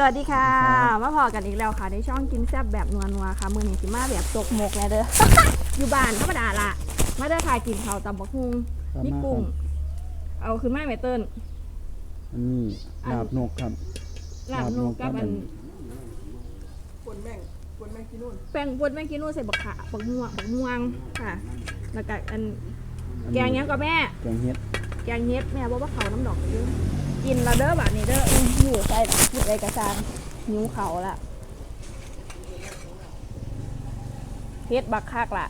สวัสดีค่ะ มาพอกันอีกแล้วค่ะ ในช่องกินแซ่บแบบนัวนัวๆค่ะ มือนี้สิมาแบบตกหมกแน่เด้อ อยู่บ้านธรรมดาละมาเด้อค่ะกินข้าวตำบักฮุงครับนี่มากุ้งครับเอาขึ้นมาไหมเติ้ลอันนี้ลาบนกครับลาบนกกับอันปนแม่งปนแม่งที่นู่นแป้งบดแม่งกินนู่นใส่บักขาบักม่วงบักม่วงค่ะ แล้วก็อันแกงหยังกับแม่ แกงเฮ็ด แกงเฮ็ดแม่บอกว่าเขาน้ำดอกเด้อ กินและเด้อแบบนี้เด้ออื้ออยู่ใส่ละพูดอะไรกระซานหิวเขาละเฮ็ดบักคักละ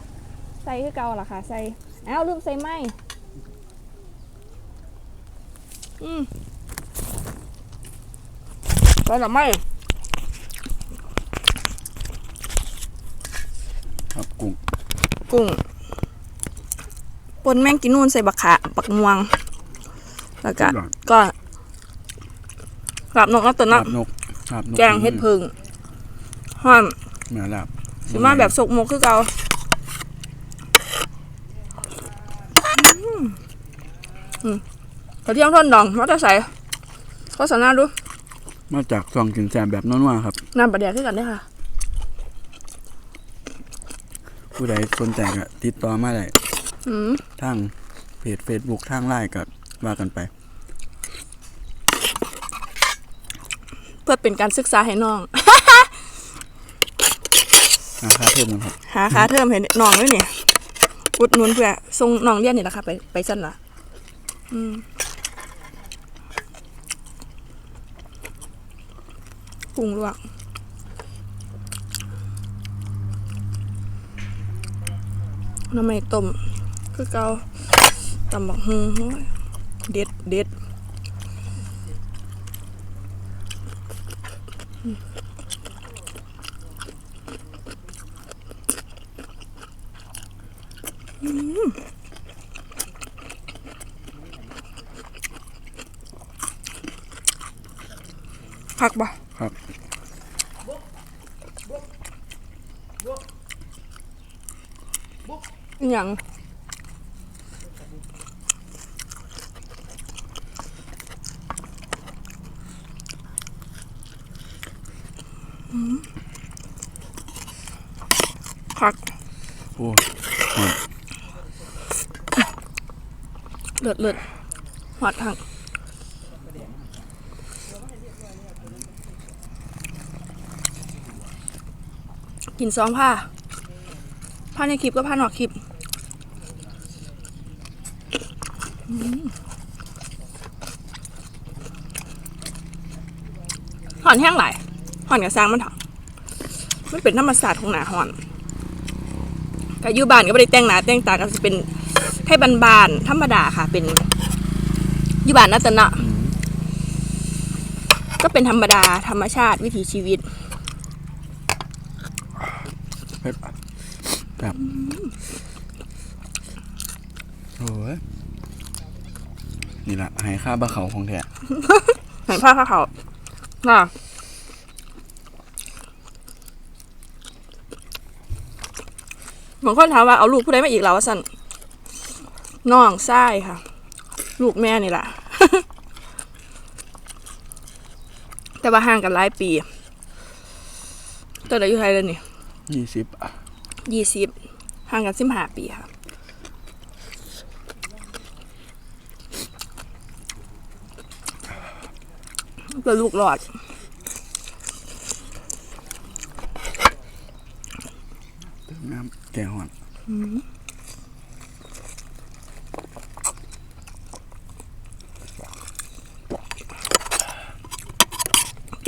ใส่คือเก่าล่ะค่ะ ใส่เอ้าลืมใส่ไหมอืมใส่หรือไม่ครับกุ้งกุ้งปนแม่งกินนู่นใส่บักขาบักม่วง แล้วก็ก็ ลาบนกแล้วตัวลาน้บนกลาบนกำแกงเฮ็ดพึ่งห้อนแม่ลาบสิมาแบบสกมกคือเก่าอืมอืมกระเทียมท่อนดองมาจะใส่โฆษณาดู มาจากซองกินแซมแบบนัวๆครับน้ำปลาแดกขึ้นกันได้อค่ะ ผู้ใดสนใจก็ติดต่อมาได้อืมทางเพจ Facebook ทางไลน์ก็ว่ากันไป พื่อเป็นการศึกษาให้น้องราคาเพิ่มนะครับหาค่าเทอมให้น้องด้วยนี่อุดหนุนเพื่อส่งน้องเรียนนี่แหละค่ะไปไปสั้นละอืมปรุงลวกน้ำมันต้มคือเกาตำบักฮุงโอ้ยเด็ดเด็ด ผักปะครับอหย่างอืม ผักโอ้เลือดเลือดหอดผักกินซองผ้า ผ้าในคลิปก็ผ้านอกคลิปอืมหอนแห้งหลายหอนกับซางมันเถอะมันเป็นธรรมศาสตร์ของหนาหอน กับยูบานก็ไม่ได้แต่งหนาแต่งตาก็จะเป็นให้บานๆธรรมดาค่ะ เป็นยูบานนัตนะก็เป็นธรรมดาธรรมชาติวิถีชีวิตเผ็ดครับโอ้ยนี่ละให้ค่าบะเขาของแท้เห็นผ้าขาวๆน่ะ บางคนถามว่าเอาลูกผู้ใดมาอีกแล้ววะสันน้องไส้ค่ะ ลูกแม่นี่แหละแต่ว่าห่างกันหลายปีตอนอายุไทยเลยนี่ยี่สิบยี่สิบห่างกันสิบห้าปีค่ะเพื่อลูกหลอด น้ำแกงห่อน แ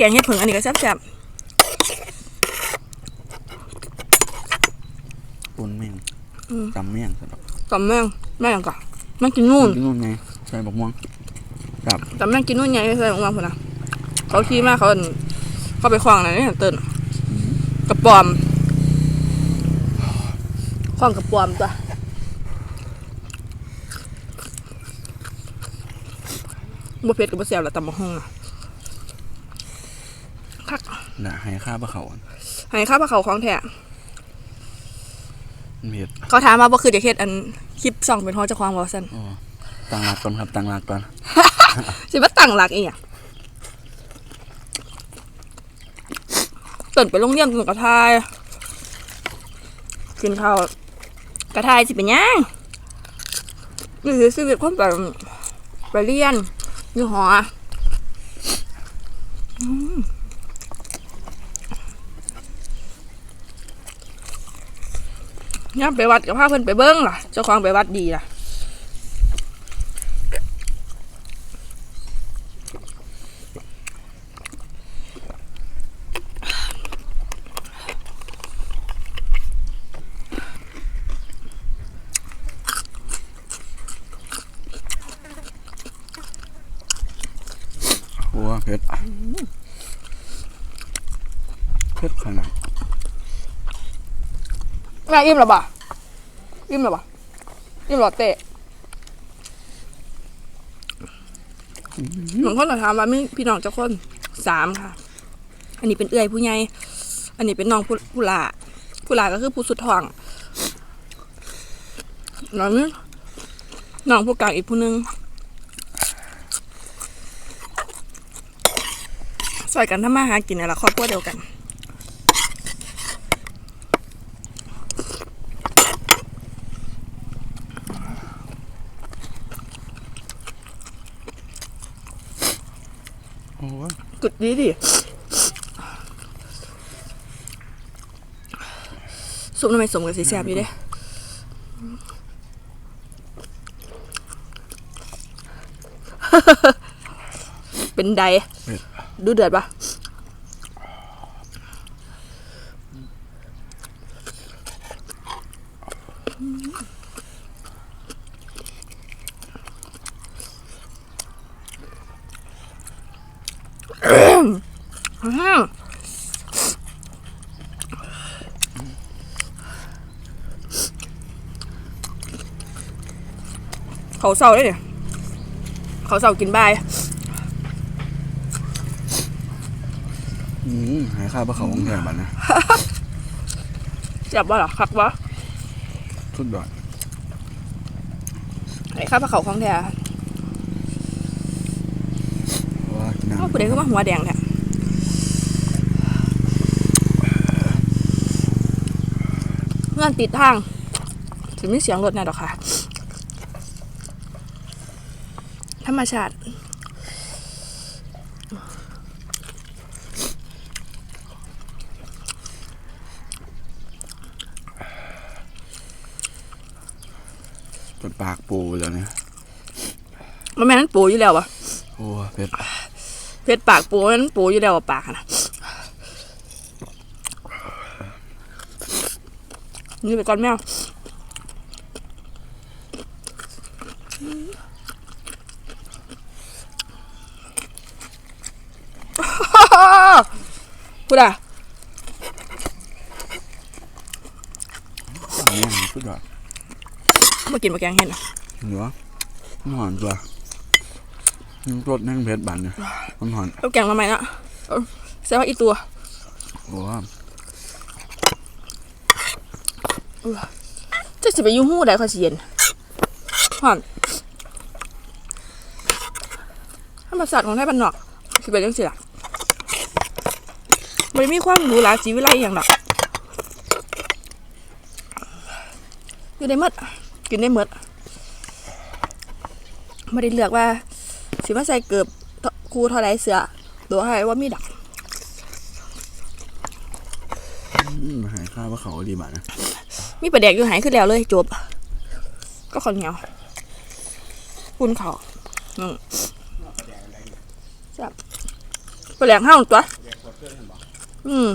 กงเห็ดผึ่งอันนี้ก็แซ่บปนแม่งจำแม่งสำหรับๆกับแม่งแม่งก่ะแม่งกินนู่นกินนู่นไงใส่บักม่วงครับแต่แม่งกินนู่นไงไม่ใช่ของมาคนนะเขาขี้มากเขาอั่นเขาไปคว้างอะไรนี่เติ้นกระปอมคว้างกระปอมตัวบ่เผ็ดกับบ่แซ่บละตำบักหุ่งอะ คักน่ะให้ค่าบะเขาให้ข้าวปลาเขาของแท้เผ็ดเขาถามมาบ่คือจะเฮ็ดอันคลิปส่องเป็นฮอเจ้าของบ่ซั่นอ๋อตั้งหลักก่อนครับตั้งหลักก่อนสิมาตั้งหลักอีหยังตื่นไปโรงเรียนตื่นกระทายกินข้าวกระทายสิเป็นหยังนี่คือชีวิตคนไปไปเรียนอยู่หออืม ย่ามไปวัดกับพาเพิ่นไปเบิ้งล่ะ เจ้าของไปวัดดีล่ะโอ้เผ็ดเผ็ดขนาด แม่อิ่มหรอบ่ะอิ่มหรอบ่ะอิ่มหรอเตะหลวงพ่อเราถามว่ามีพี่น้องเจ้าคนสามค่ะ อันนี้เป็นเอื้อยผู้ใหญ่อันนี้เป็นน้องผู้ผู้หลาผู้หลาก็คือผู้สุดท้องแล้วนี่น้องผู้กลางอีกผู้หนึงใส่กันทำมาหากินนี่แหละครอบครัวเดียวกัน โอ้ย ก ดดีดิซุปน้ำมันสมกับสีแซ่บอยู่เด้เป็นไดเผ็ดดูเดือดปะอืม เขาเศร้าได้เนี่ย เขาเศร้ากินบายอืมหายข้าวปลาเขาของแท้บัดนะจับว่าหรอคักวะสุดยอดไอ้ข้าวปลาเขาของแท้โอ้ยน้อ้าวผู้ใดคือว่าหัวแดงแท้ งื่อนติดทางถึงมีเสียงรถแน่ดอกค่ะ ธรรมชาติำจนปากปูแล้วเนี่ยมันแม่นมันปูอยู่แล้ววะโอ้ยเผ็ดเพชรปากปูมันปูอยู่แล้วอะปากอะนะ นี่ไปก่อนแมวพูดอะอันนี้สุดยอดมากินมาแกงเห็นอะเหนือมันหอนตัวมันรสแน่งเผ็ดบันเนี่ยมันหอนเอาแกงมาใหม่นะเอาใส่ว่าอีตัวโอ้ย จะสิไปอยุ่งหู้ได้เขาสิเย็นห่อนธรรมศาสตร์ของไทยบ้านนอกสิเป็นยังสิล่ะไม่มีความหรูหราจีวิไลอย่างดอกอยู่ในมดกินได้มดไม่ได้เลือกว่าสิว่าใส่เกือบครูท่าไรเสือหรือว่าให้ว่ามีดักหายข้าวปลาเขาดีบันะ มีประเด็กอยู่หายขึ้นแล้วเลยจบ ก็คนเหนียวคุณเขาอืมจับประเด็กห้าตัวอืม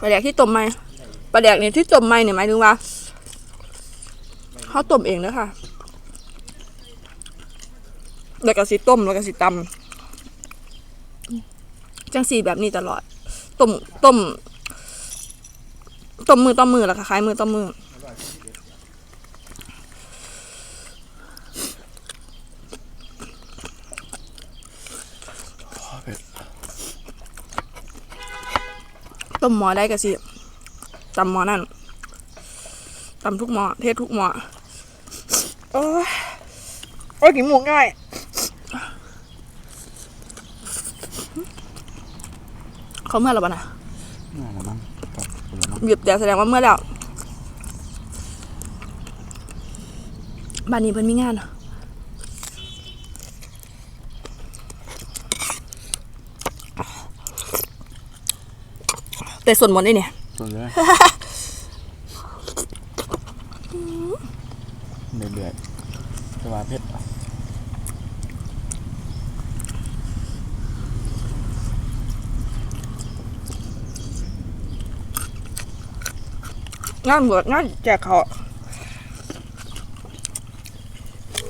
ประเด็กที่ต้มไหมประเด็กเนี่ยที่ต้มไหมเนี่ยหมายถึงว่าเขาต้มเองเนอะค่ะแล้วก็สิต้มแล้วก็สิตำจังสีแบบนี้ตลอดต้มต้ม ต้มมือต้มมือแล้วก็คล้ายมือต้มมือต้มหม้อได้ก็สิตำหม้อนั่นตำทุกหม้อเทศทุกหม้อโอ้ยโอ้ยกินหมูง่ายเขาเมื่อแล้วบ่นะ น่าละมั้งกับคนละมั้ง หยุดแต่แสดงว่าเมื่อแล้วบ้านนี้เพิ่นมีงานเหรอแต่ส่วนมดนี่เนี่ยส่วนเลยเดือดๆแต่ว่าเผ็ด งานบวชงานแจกเขา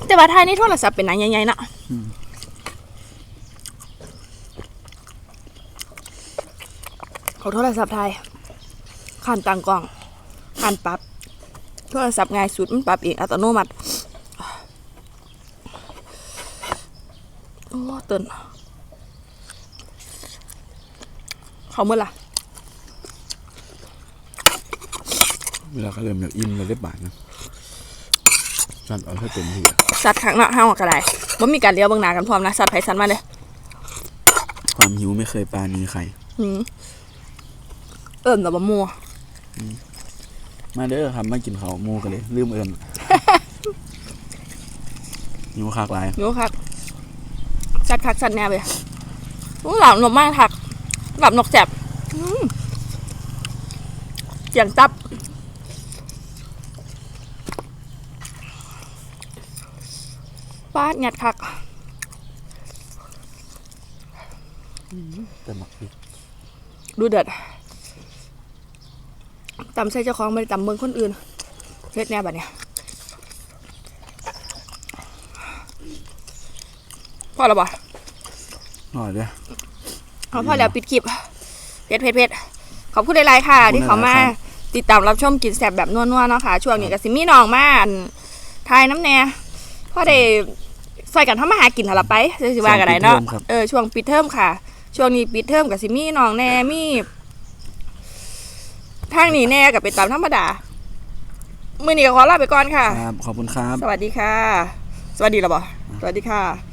แต่ว่าไทยนี่โทรศัพท์เป็นหนังใหญ่ๆนะเขาโทรศัพท์ไทยขานต่างกล่องขานปรับ โทรศัพท์ง่ายสุดมันปรับเองอัตโนมัติโอ้เตือนเขาเมื่อไหร่ เวลาเขาเริ่มแบบอิ่มเลยได้บาทนะสั่นเอาให้เต็มที่อะสัตว์ขังเนาะห้าวกระไดว่ามีการเลี้ยวเบางหนากันพร้อมนะสัตว์ไผสัตว์มาเลยความหิวไม่เคยปราณีใครหืมเอิ่มแต่บะมัวมาเด้อครับมากินข้าวหมูกันเลย ลืมเอิญหิวคากหลายอยู่ครับสัตว์คักสัตว์แนวเลยอู้หลับนกมากคักหลับนกแสบอืมเสียงตับ ปาดงัดคักแต่หมักพริกดูเดือดตำใส่เจ้าของไม่ได้ตำเมืองคนอื่นเฮ็ดแน่บัดเนี่ยพอแล้วบ่อร่อยเด้อเอาพอแล้วปิดคลิปเพชรเพชรเพชรขอบคุณหลายๆค่ะขอบคุณที่เขามาหลายๆครับติดตามรับชมกินแสบแบบนัวๆเนาะค่ะ ช่วงนี้ก็สิมีน้องมาอั่นทายน้ำแน่พอได้ ใส่กันทำมาหากินหนละไปสิว่ากันได้เนาะช่วงปิดเทอมครับเออช่วงปิดเทอมค่ะ ช่วงนี้ปิดเทอมกับสิมีน้องแน่มีทางนี้แน่กับเป็นตามธรรมดา มื้อนี้ก็ขอลาไปก่อนค่ะ ครับ ขอบคุณครับ สวัสดีค่ะ สวัสดีแล้วบ่สวัสดีค่ะ